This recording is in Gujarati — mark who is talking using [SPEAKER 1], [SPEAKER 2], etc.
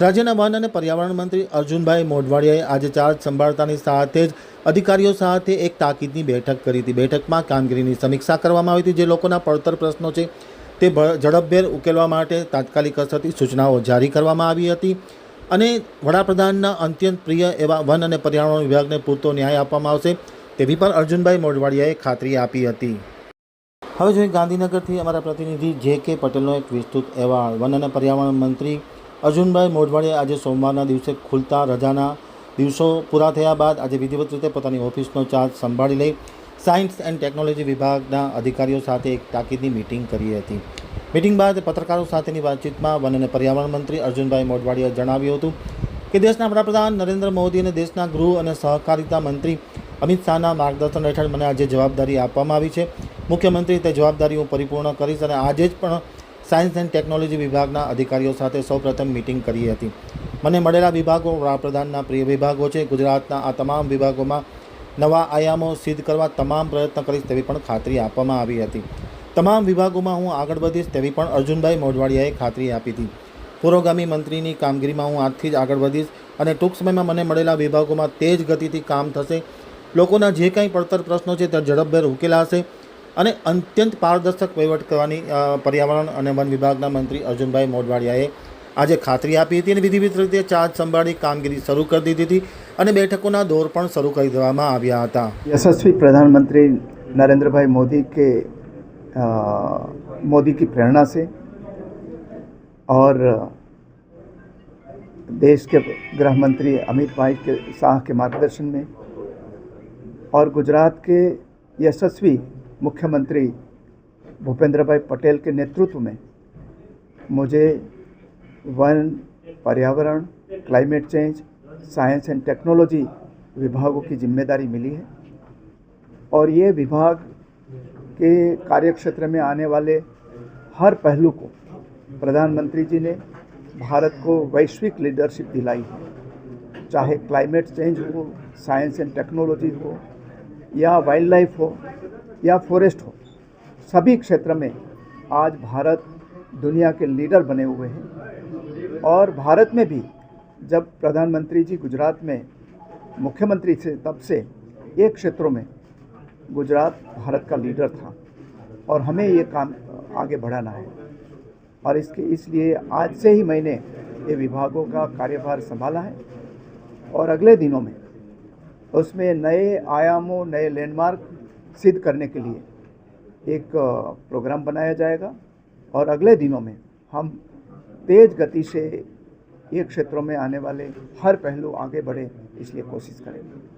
[SPEAKER 1] રાજ્યના વન અને પર્યાવરણ મંત્રી અર્જુનભાઈ મોઢવાડિયાએ આજે ચાર્જ સંભાળતાની સાથે જ અધિકારીઓ સાથે એક તાકીદની બેઠક કરી હતી બેઠકમાં કામગીરીની સમીક્ષા કરવામાં આવી હતી જે લોકોના પડતર પ્રશ્નો છે તે ઝડપભેર ઉકેલવા માટે તાત્કાલિક અસરથી સૂચનાઓ જારી કરવામાં આવી હતી અને વડાપ્રધાનના અત્યંત પ્રિય એવા વન અને પર્યાવરણ વિભાગને પૂરતો ન્યાય આપવામાં આવશે તેવી પણ અર્જુનભાઈ મોઢવાડિયાએ ખાતરી આપી હતી હવે જોઈએ ગાંધીનગરથી અમારા પ્રતિનિધિ જે કે પટેલનો એક વિસ્તૃત અહેવાલ વન અને પર્યાવરણ મંત્રી અર્જુનભાઈ મોઢવાડીએ આજે સોમવારના દિવસે ખુલતા રજાના દિવસો પૂરા થયા બાદ આજે વિધિવત રીતે પોતાની ઓફિસનો ચાર્જ સંભાળી લઈ સાયન્સ એન્ડ ટેકનોલોજી વિભાગના અધિકારીઓ સાથે એક તાકીદની મિટિંગ કરી હતી મિટિંગ બાદ પત્રકારો સાથેની વાતચીતમાં વન અને પર્યાવરણ મંત્રી અર્જુનભાઈ મોઢવાડીએ જણાવ્યું હતું કે દેશના વડાપ્રધાન નરેન્દ્ર મોદી અને દેશના ગૃહ અને સહકારિતા મંત્રી અમિત શાહના માર્ગદર્શન હેઠળ મને આજે જવાબદારી આપવામાં આવી છે મુખ્યમંત્રી તે જવાબદારી હું પરિપૂર્ણ કરીશ અને આજે જ પણ સાયન્સ એન્ડ ટેકનોલોજી વિભાગના અધિકારીઓ સાથે સૌપ્રથમ મીટિંગ કરી હતી મને મળેલા વિભાગો વડાપ્રધાનના પ્રિય વિભાગો છે ગુજરાતના આ તમામ વિભાગોમાં નવા આયામો સિદ્ધ કરવા તમામ પ્રયત્ન કરીશ તેવી પણ ખાતરી આપવામાં આવી હતી તમામ વિભાગોમાં હું આગળ વધીશ તેવી પણ અર્જુનભાઈ મોઢવાડિયાએ ખાતરી આપી હતી પુરોગામી મંત્રીની કામગીરીમાં હું આજથી જ આગળ વધીશ અને ટૂંક સમયમાં મને મળેલા વિભાગોમાં તેજ ગતિથી કામ થશે લોકોના જે કાંઈ પડતર પ્રશ્નો છે તે ઝડપભેર ઉકેલાશે અને અત્યંત પારદર્શક વૈવટ કરવાની પર્યાવરણ અને વન વિભાગના મંત્રી અર્જુનભાઈ મોડવાળિયાએ આજે ખાત્રી આપી હતી અને વિવિધ ત્રિદે ચાર્જ સંભાળી કામગીરી શરૂ કરી દીધી હતી અને બેઠકોનો દોર પણ શરૂ કરી દેવામાં આવ્યા હતા
[SPEAKER 2] યશસ્વી પ્રધાનમંત્રી નરેન્દ્રભાઈ મોદી કે મોદીની પ્રેરણાથી અને દેશ કે ગ્રહ મંત્રી અમિતભાઈના સાહ કે માર્ગદર્શનમાં અને ગુજરાત કે યશસ્વી मुख्यमंत्री भूपेंद्र भाई पटेल के नेतृत्व में मुझे वन पर्यावरण climate change science and technology विभागों की जिम्मेदारी मिली है और ये विभाग के कार्यक्षेत्र में आने वाले हर पहलू को प्रधानमंत्री जी ने भारत को वैश्विक लीडरशिप दिलाई है चाहे क्लाइमेट चेंज हो साइंस एंड टेक्नोलॉजी हो या वाइल्ड लाइफ हो या फॉरेस्ट हो सभी क्षेत्र में आज भारत दुनिया के लीडर बने हुए हैं और भारत में भी जब प्रधानमंत्री जी गुजरात में मुख्यमंत्री थे तब से ये क्षेत्रों में गुजरात भारत का लीडर था और हमें ये काम आगे बढ़ाना है और इसके इसलिए आज से ही मैंने ये विभागों का कार्यभार संभाला है और अगले दिनों में उसमें नए आयामों नए लैंडमार्क सिद्ध करने के लिए एक प्रोग्राम बनाया जाएगा और अगले दिनों में हम तेज गति से ये क्षेत्रों में आने वाले हर पहलू आगे बढ़े इसलिए कोशिश करेंगे